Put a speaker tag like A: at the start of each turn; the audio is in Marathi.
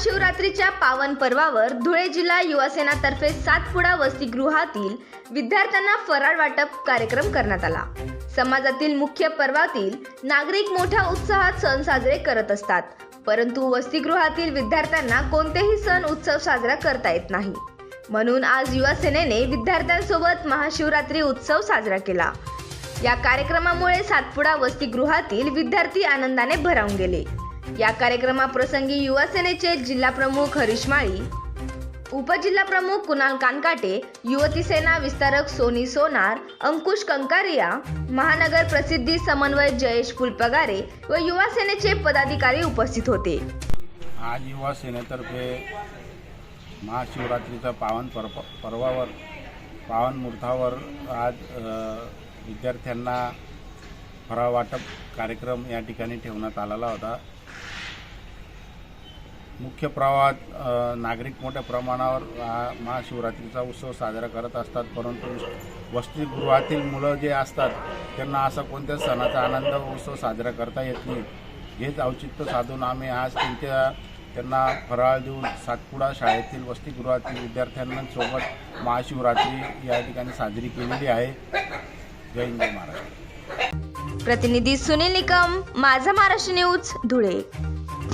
A: महाशिवरात्रीच्या पावन पर्वावर धुळे जिल्हा युवासेनातर्फे सातपुडा वसतिगृहातील विद्यार्थ्यांना फराळ वाटप कार्यक्रम करण्यात आला. समाजातील मुख्य पर्वातील नागरिक मोठ्या उत्साहात सण साजरे करत असतात. परंतु वसतिगृहातील विद्यार्थ्यांना कोणतेही सण उत्सव साजरा करता येत नाही. म्हणून आज युवासेनेने विद्यार्थ्यांसोबत महाशिवरात्री उत्सव साजरा केला. या कार्यक्रमामुळे सातपुडा वसतिगृहातील विद्यार्थी आनंदाने भरावून गेले. या कार्यक्रमाप्रसंगी युवा सेनेचे जिल्हा प्रमुख हरीश माळी उपजिल्हा प्रमुख कुणाल कानकाटे युवती सेना विस्तारक सोनी सोनार अंकुश कंकारिया महानगर प्रसिद्धी समन्वय जयेश फुलपगारे व युवा सेनेचे पदाधिकारी उपस्थित होते.
B: आज युवा सेनेतर्फे महाशिवरात्रीचा पावन पर्व पर्वावर पावन मुहूर्तावर आज विद्यार्थ्यांना फराळ वाटप कार्यक्रम या ठिकाणी ठेवण्यात आलेला होता. मुख्य प्रवाहात नागरिक मोठ्या प्रमाणावर हा महाशिवरात्रीचा उत्सव साजरा करत असतात परंतु वसतिगृहातील मुलं जे असतात त्यांना असा कोणत्या सणाचा आनंद उत्सव साजरा करता येत नाही? हेच औचित्य साधून आम्ही आज त्यांच्या त्यांना फराळ देऊन सातपुडा शाळेतील वसतिगृहातील विद्यार्थ्यांसोबत महाशिवरात्री या ठिकाणी साजरी केलेली आहे. जय हिंद महाराष्ट्र.
A: प्रतिनिधी सुनील निकम माझा महाराष्ट्र न्यूज धुळे.